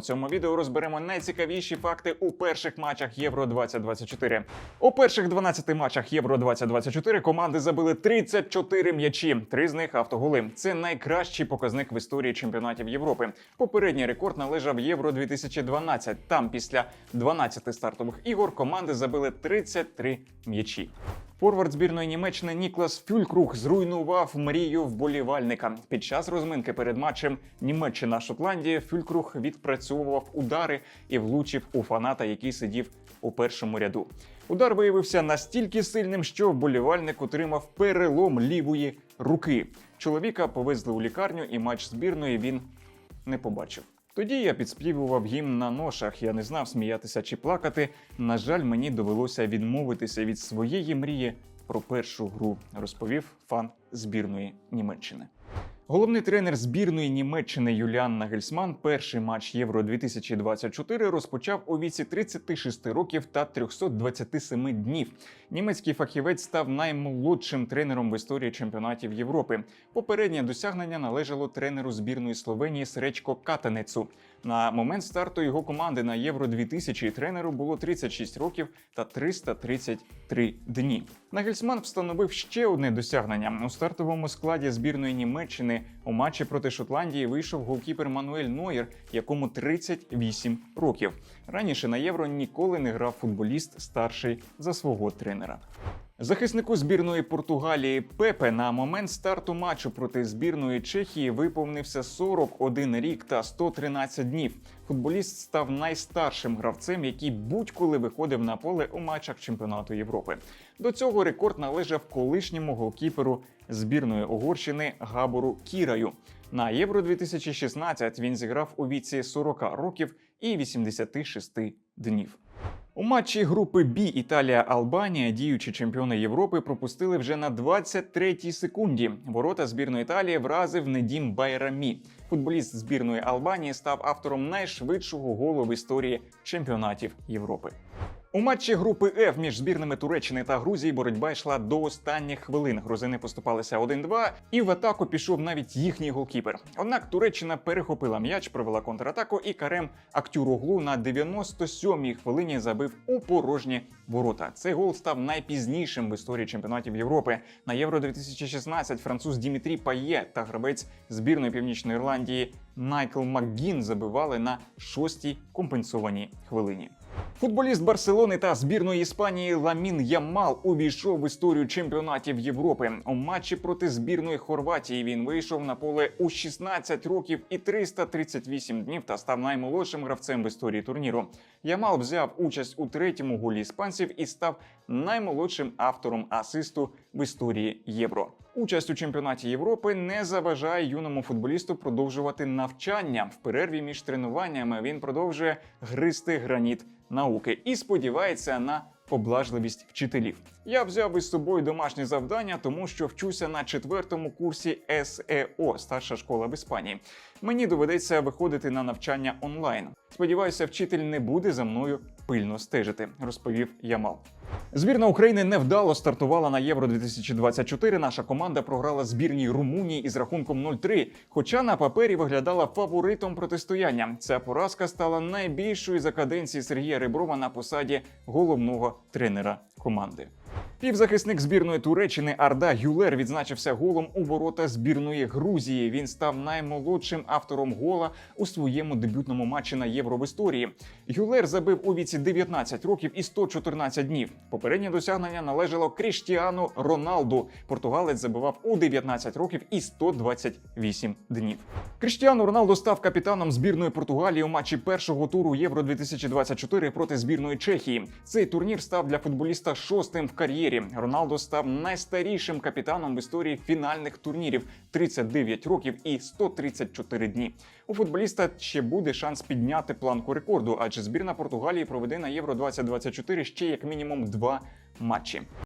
У цьому відео розберемо найцікавіші факти у перших матчах Євро 2024. У перших 12 матчах Євро 2024 команди забили 34 м'ячі. Три з них автоголи. Це найкращий показник в історії чемпіонатів Європи. Попередній рекорд належав Євро 2012. Там після 12 стартових ігор команди забили 33 м'ячі. Форвард збірної Німеччини Ніклас Фюлькрух зруйнував мрію вболівальника. Під час розминки перед матчем Німеччина-Шотландія Фюлькрух відпрацьовував удари і влучив у фаната, який сидів у першому ряду. Удар виявився настільки сильним, що вболівальник отримав перелом лівої руки. Чоловіка повезли у лікарню, і матч збірної він не побачив. Тоді я підспівував гімн на ношах. Я не знав сміятися чи плакати. На жаль, мені довелося відмовитися від своєї мрії про першу гру, розповів фан збірної Німеччини. Головний тренер збірної Німеччини Юліан Нагельсман перший матч Євро 2024 розпочав у віці 36 років та 327 днів. Німецький фахівець став наймолодшим тренером в історії чемпіонатів Європи. Попереднє досягнення належало тренеру збірної Словенії Сречко Катанецу. На момент старту його команди на Євро 2000 тренеру було 36 років та 333 дні. Нагельсман встановив ще одне досягнення у стартовому складі збірної Німеччини. У матчі проти Шотландії вийшов голкіпер Мануель Нойер, якому 38 років. Раніше на євро ніколи не грав футболіст старший за свого тренера. Захиснику збірної Португалії Пепе на момент старту матчу проти збірної Чехії виповнився 41 рік та 113 днів. Футболіст став найстаршим гравцем, який будь-коли виходив на поле у матчах чемпіонату Європи. До цього рекорд належав колишньому голкіперу збірної Угорщини Габору Кіраю. На Євро 2016 він зіграв у віці 40 років і 86 днів. У матчі групи Б Італія-Албанія діючі чемпіони Європи пропустили вже на 23-й секунді. Ворота збірної Італії вразив Недім Байрамі. Футболіст збірної Албанії став автором найшвидшого голу в історії чемпіонатів Європи. У матчі групи F між збірними Туреччини та Грузії боротьба йшла до останніх хвилин. Грузини поступалися 1-2, і в атаку пішов навіть їхній голкіпер. Однак Туреччина перехопила м'яч, провела контратаку, і Карем Актюроглу на 97-й хвилині забив у порожні ворота. Цей гол став найпізнішим в історії чемпіонатів Європи. На Євро 2016 француз Дімітрі Пає та гравець збірної Північної Ірландії Майкл Макгін забивали на шостій компенсованій хвилині. Футболіст Барселони та збірної Іспанії Ламін Ямал увійшов в історію чемпіонатів Європи. У матчі проти збірної Хорватії він вийшов на поле у 16 років і 338 днів та став наймолодшим гравцем в історії турніру. Ямал взяв участь у третьому голі іспанців і став наймолодшим автором асисту в історії Євро. Участь у чемпіонаті Європи не заважає юному футболісту продовжувати навчання. В перерві між тренуваннями він продовжує гристи граніт науки і сподівається на поблажливість вчителів. Я взяв із собою домашнє завдання, тому що вчуся на четвертому курсі СЕО старша школа в Іспанії. Мені доведеться виходити на навчання онлайн. Сподіваюся, вчитель не буде за мною пильно стежити, розповів Ямал. Збірна України невдало стартувала на Євро 2024. Наша команда програла збірній Румунії із рахунком 0-3, хоча на папері виглядала фаворитом протистояння. Ця поразка стала найбільшою за каденції Сергія Реброва на посаді головного тренера команди. Півзахисник збірної Туреччини Арда Гюлер відзначився голом у ворота збірної Грузії. Він став наймолодшим автором гола у своєму дебютному матчі на євро в історії. Гюлер забив у віці 19 років і 114 днів. Попереднє досягнення належало Кріштіану Роналду. Португалець забивав у 19 років і 128 днів. Кріштіану Роналду став капітаном збірної Португалії у матчі першого туру Євро 2024 проти збірної Чехії. Цей турнір став для футболіста шостим в кар'єрі. Роналдо став найстарішим капітаном в історії фінальних турнірів 39 років і 134 дні. У футболіста ще буде шанс підняти планку рекорду, адже збірна Португалії проведе на Євро 2024 ще як мінімум два матчі.